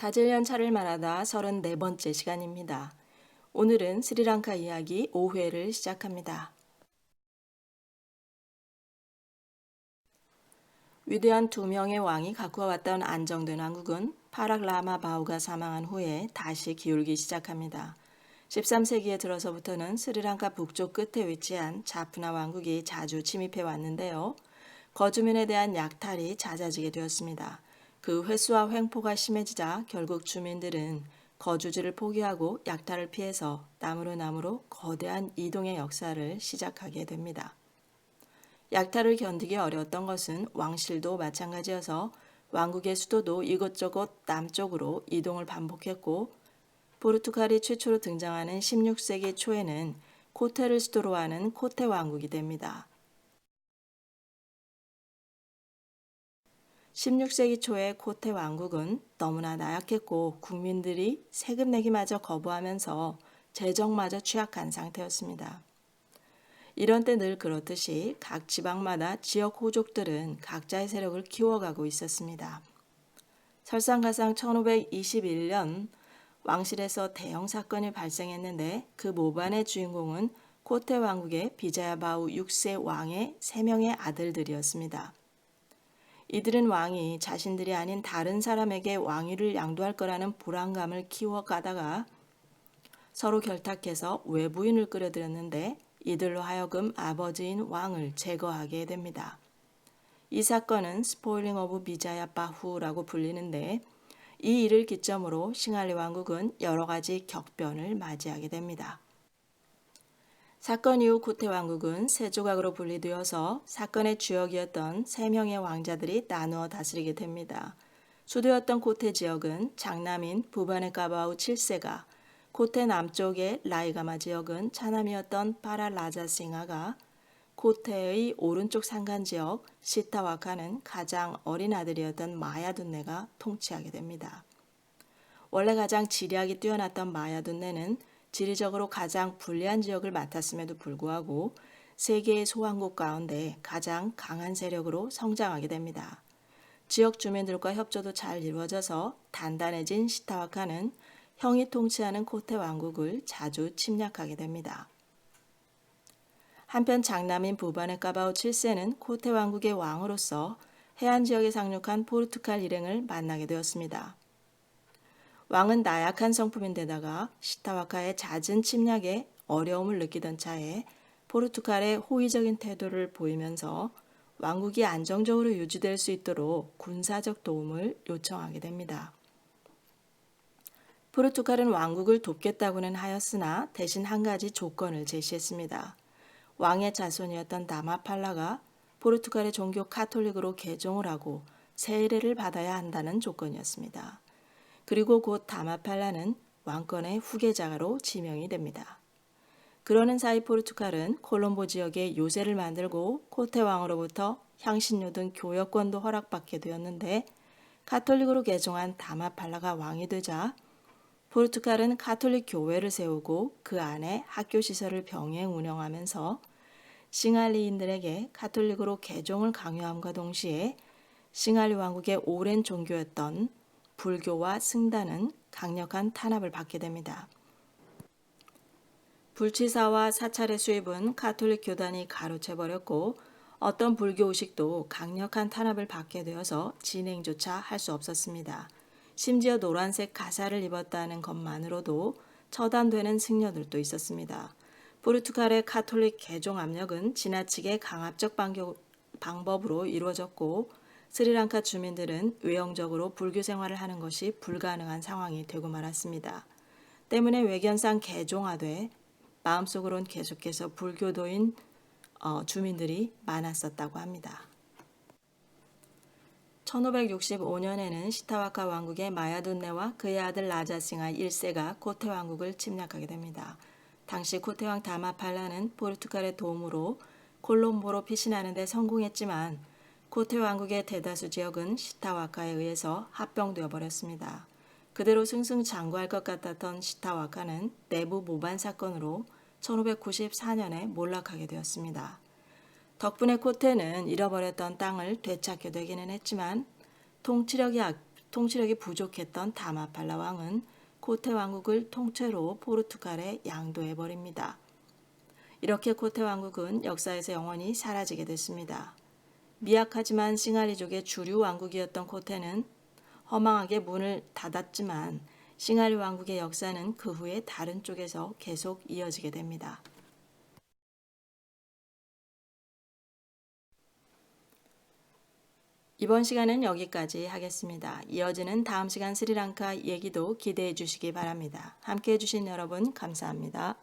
다질련 차를 말하다 34번째 시간입니다. 오늘은 스리랑카 이야기 5회를 시작합니다. 위대한 두 명의 왕이 가꾸어 왔던 안정된 왕국은 파락 라마 바우가 사망한 후에 다시 기울기 시작합니다. 13세기에 들어서부터는 스리랑카 북쪽 끝에 위치한 자푸나 왕국이 자주 침입해 왔는데요. 거주민에 대한 약탈이 잦아지게 되었습니다. 그 횟수와 횡포가 심해지자 결국 주민들은 거주지를 포기하고 약탈을 피해서 남으로 남으로 거대한 이동의 역사를 시작하게 됩니다. 약탈을 견디기 어려웠던 것은 왕실도 마찬가지여서 왕국의 수도도 이곳저곳 남쪽으로 이동을 반복했고 포르투갈이 최초로 등장하는 16세기 초에는 코테를 수도로 하는 코테 왕국이 됩니다. 16세기 초의 코테 왕국은 너무나 나약했고 국민들이 세금 내기마저 거부하면서 재정마저 취약한 상태였습니다. 이런 때 늘 그렇듯이 각 지방마다 지역 호족들은 각자의 세력을 키워가고 있었습니다. 설상가상 1521년 왕실에서 대형 사건이 발생했는데 그 모반의 주인공은 코테 왕국의 비자야바우 6세 왕의 3명의 아들들이었습니다. 이들은 왕이 자신들이 아닌 다른 사람에게 왕위를 양도할 거라는 불안감을 키워가다가 서로 결탁해서 외부인을 끌어들였는데 이들로 하여금 아버지인 왕을 제거하게 됩니다. 이 사건은 스포일링 오브 비자야 바후라고 불리는데 이 일을 기점으로 싱할리 왕국은 여러 가지 격변을 맞이하게 됩니다. 사건 이후 쿠테 왕국은 세 조각으로 분리되어서 사건의 주역이었던 세 명의 왕자들이 나누어 다스리게 됩니다. 수도였던 코테 지역은 장남인 부반의 까바우 7세가 코테 남쪽의 라이가마 지역은 차남이었던 파라 라자싱아가 코테의 오른쪽 산간 지역 시타와카는 가장 어린 아들이었던 마야둔네가 통치하게 됩니다. 원래 가장 지리학이 뛰어났던 마야둔네는 지리적으로 가장 불리한 지역을 맡았음에도 불구하고 세계의 소왕국 가운데 가장 강한 세력으로 성장하게 됩니다. 지역 주민들과 협조도 잘 이루어져서 단단해진 시타와카는 형이 통치하는 코테 왕국을 자주 침략하게 됩니다. 한편 장남인 부반의 까바오 7세는 코테 왕국의 왕으로서 해안 지역에 상륙한 포르투갈 일행을 만나게 되었습니다. 왕은 나약한 성품인데다가 시타와카의 잦은 침략에 어려움을 느끼던 차에 포르투갈의 호의적인 태도를 보이면서 왕국이 안정적으로 유지될 수 있도록 군사적 도움을 요청하게 됩니다. 포르투갈은 왕국을 돕겠다고는 하였으나 대신 한 가지 조건을 제시했습니다. 왕의 자손이었던 다마팔라가 포르투갈의 종교 카톨릭으로 개종을 하고 세례를 받아야 한다는 조건이었습니다. 그리고 곧 다마팔라는 왕권의 후계자로 지명이 됩니다. 그러는 사이 포르투갈은 콜롬보 지역에 요새를 만들고 코테 왕으로부터 향신료 등 교역권도 허락받게 되었는데 카톨릭으로 개종한 다마팔라가 왕이 되자 포르투갈은 카톨릭 교회를 세우고 그 안에 학교 시설을 병행 운영하면서 싱알리인들에게 카톨릭으로 개종을 강요함과 동시에 싱알리 왕국의 오랜 종교였던 불교와 승단은 강력한 탄압을 받게 됩니다. 불치사와 사찰의 수입은 카톨릭 교단이 가로채버렸고 어떤 불교 의식도 강력한 탄압을 받게 되어서 진행조차 할 수 없었습니다. 심지어 노란색 가사를 입었다는 것만으로도 처단되는 승려들도 있었습니다. 포르투갈의 카톨릭 개종 압력은 지나치게 강압적 방법으로 이루어졌고 스리랑카 주민들은 외형적으로 불교 생활을 하는 것이 불가능한 상황이 되고 말았습니다. 때문에 외견상 개종하되 마음속으론 계속해서 불교도인 어, 주민들이 많았었다고 합니다. 1565년에는 시타와카 왕국의 마야둔네와 그의 아들 라자싱아 1세가 코테 왕국을 침략하게 됩니다. 당시 코테 왕 다마팔라는 포르투갈의 도움으로 콜롬보로 피신하는 데 성공했지만 코테 왕국의 대다수 지역은 시타와카에 의해서 합병되어 버렸습니다. 그대로 승승장구할 것 같았던 시타와카는 내부 모반 사건으로 1594년에 몰락하게 되었습니다. 덕분에 코테는 잃어버렸던 땅을 되찾게 되기는 했지만 통치력이 통치력이 부족했던 다마팔라 왕은 코테 왕국을 통째로 포르투갈에 양도해 버립니다. 이렇게 코테 왕국은 역사에서 영원히 사라지게 됐습니다. 미약하지만 싱하리족의 주류 왕국이었던 코테는 허망하게 문을 닫았지만 싱하리 왕국의 역사는 그 후에 다른 쪽에서 계속 이어지게 됩니다. 이번 시간은 여기까지 하겠습니다. 이어지는 다음 시간 스리랑카 얘기도 기대해 주시기 바랍니다. 함께 해주신 여러분 감사합니다.